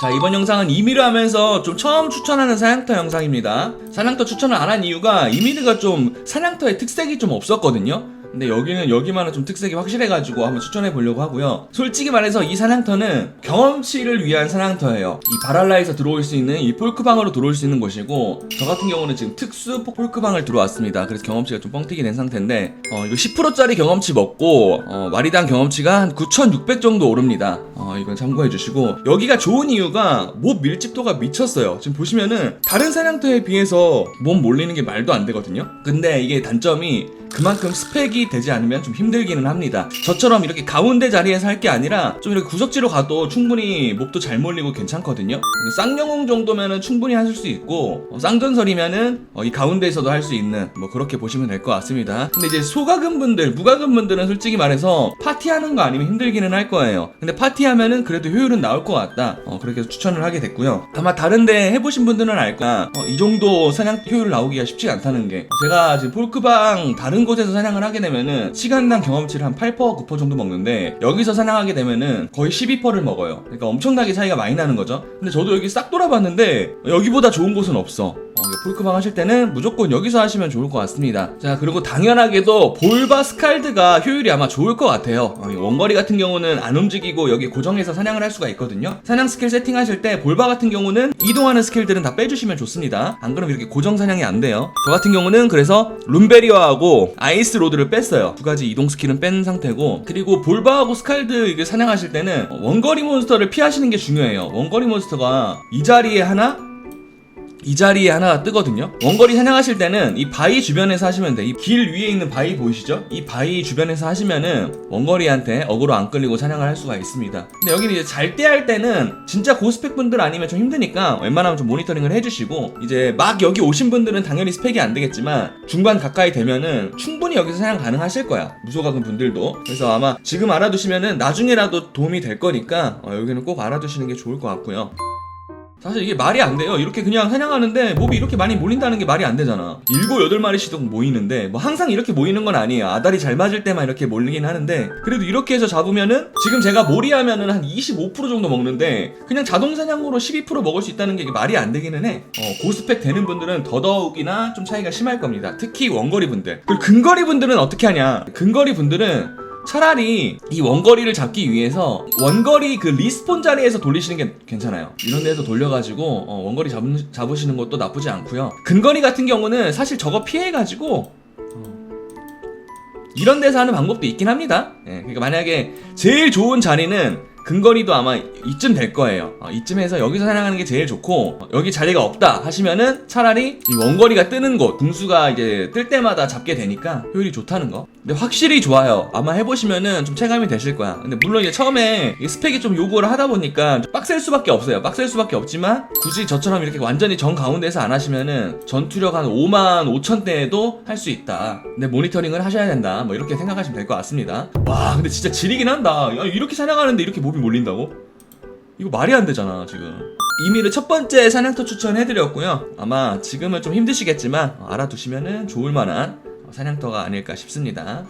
자 이번 영상은 이미르 하면서 좀 처음 추천하는 사냥터 영상입니다. 사냥터 추천을 안 한 이유가 이미르가 좀 사냥터의 특색이 좀 없었거든요 근데 여기는 여기만은 좀 특색이 확실해가지고 한번 추천해 보려고 하고요. 솔직히 말해서 이 사냥터는 경험치를 위한 사냥터예요. 이 바랄라에서 들어올 수 있는 이 폴크방으로 들어올 수 있는 곳이고 저 같은 경우는 지금 특수 폴크방을 들어왔습니다. 그래서 경험치가 좀 뻥튀기 된 상태인데 어, 이거 10%짜리 경험치 먹고 어, 마리당 경험치가 한 9,600 정도 오릅니다. 어, 이건 참고해 주시고. 여기가 좋은 이유가 몹 밀집도가 미쳤어요. 지금 보시면은 다른 사냥터에 비해서 몸 몰리는 게 말도 안 되거든요. 근데 이게 단점이 그만큼 스펙이 되지 않으면 좀 힘들기는 합니다. 저처럼 이렇게 가운데 자리에서 할 게 아니라 좀 이렇게 구석지로 가도 충분히 몹도 잘 몰리고 괜찮거든요. 쌍영웅 정도면은 충분히 하실 수 있고 어, 쌍전설이면은 어, 이 가운데에서도 할 수 있는 뭐 그렇게 보시면 될 것 같습니다. 근데 이제 소가금 분들, 무가금 분들은 솔직히 말해서 파티하는 거 아니면 힘들기는 할 거예요. 근데 파티하면은 그래도 효율은 나올 것 같다. 어, 그렇게 추천을 하게 됐고요. 아마 다른데 해보신 분들은 알 거야. 어, 이 정도 사냥 효율 나오기가 쉽지 않다는 게 제가 지금 폴크방 다른 곳에서 사냥을 하게 되면 은 시간당 경험치를 한 8% 9% 정도 먹는데 여기서 사냥하게 되면은 거의 12%를 먹어요. 그러니까 엄청나게 차이가 많이 나는 거죠. 근데 저도 여기 싹 돌아봤는데 여기보다 좋은 곳은 없어. 폴크방 하실 때는 무조건 여기서 하시면 좋을 것 같습니다. 자, 그리고 당연하게도 볼바 스칼드가 효율이 아마 좋을 것 같아요. 어, 이 원거리 같은 경우는 안 움직이고 여기 고정해서 사냥을 할 수가 있거든요. 사냥 스킬 세팅하실 때 볼바 같은 경우는 이동하는 스킬들은 다 빼주시면 좋습니다. 안 그러면 이렇게 고정 사냥이 안 돼요. 저 같은 경우는 그래서 룸베리어하고 아이스 로드를 뺐어요. 두 가지 이동 스킬은 뺀 상태고 그리고 볼바하고 스칼드 이게 사냥하실 때는 원거리 몬스터를 피하시는 게 중요해요. 원거리 몬스터가 이 자리에 하나 이 자리에 하나가 뜨거든요. 원거리 사냥하실 때는 이 바위 주변에서 하시면 돼. 이 길 위에 있는 바위 보이시죠? 이 바위 주변에서 하시면은 원거리한테 어그로 안 끌리고 사냥을 할 수가 있습니다. 근데 여기는 이제 잘 때 할 때는 진짜 고스펙 분들 아니면 좀 힘드니까 웬만하면 좀 모니터링을 해주시고 이제 막 여기 오신 분들은 당연히 스펙이 안 되겠지만 중반 가까이 되면은 충분히 여기서 사냥 가능하실 거야. 무소각은 분들도. 그래서 아마 지금 알아두시면은 나중에라도 도움이 될 거니까 어, 여기는 꼭 알아두시는 게 좋을 것 같고요. 사실 이게 말이 안 돼요. 이렇게 그냥 사냥하는데 몹이 이렇게 많이 몰린다는 게 말이 안 되잖아. 일곱 여덟 마리씩 모이는데 뭐 항상 이렇게 모이는 건 아니에요. 아다리 잘 맞을 때만 이렇게 몰리긴 하는데 그래도 이렇게 해서 잡으면은 지금 제가 몰이하면은 한 25% 정도 먹는데 그냥 자동 사냥으로 12% 먹을 수 있다는 게 말이 안 되기는 해. 어, 고스펙 되는 분들은 더더욱이나 좀 차이가 심할 겁니다. 특히 원거리 분들. 그리고 근거리 분들은 어떻게 하냐? 근거리 분들은 차라리 이 원거리를 잡기 위해서 원거리 그 리스폰 자리에서 돌리시는 게 괜찮아요. 이런 데서 돌려가지고 어, 원거리 잡, 잡으시는 것도 나쁘지 않고요. 근거리 같은 경우는 사실 저거 피해가지고 어, 이런 데서 하는 방법도 있긴 합니다. 예, 그러니까 만약에 제일 좋은 자리는 근거리도 아마 이쯤 될 거예요. 어, 이쯤에서 여기서 사냥하는 게 제일 좋고 어, 여기 자리가 없다 하시면은 차라리 이 원거리가 뜨는 곳 궁수가 이제 뜰 때마다 잡게 되니까 효율이 좋다는 거. 근데 확실히 좋아요. 아마 해보시면은 좀 체감이 되실 거야. 근데 물론 이제 처음에 이 스펙이 좀 요구를 하다 보니까 좀 빡셀 수밖에 없어요. 빡셀 수밖에 없지만 굳이 저처럼 이렇게 완전히 정 가운데서 안 하시면은 전투력 한 5만 5천 대에도 할 수 있다. 근데 모니터링을 하셔야 된다. 뭐 이렇게 생각하시면 될 것 같습니다. 와 근데 진짜 지리긴 한다. 야, 이렇게 사냥하는데 이렇게 몹이 몰린다고? 이거 말이 안 되잖아 지금. 이미를 첫 번째 사냥터 추천해드렸고요. 아마 지금은 좀 힘드시겠지만 어, 알아두시면은 좋을 만한 어, 사냥터가 아닐까 싶습니다.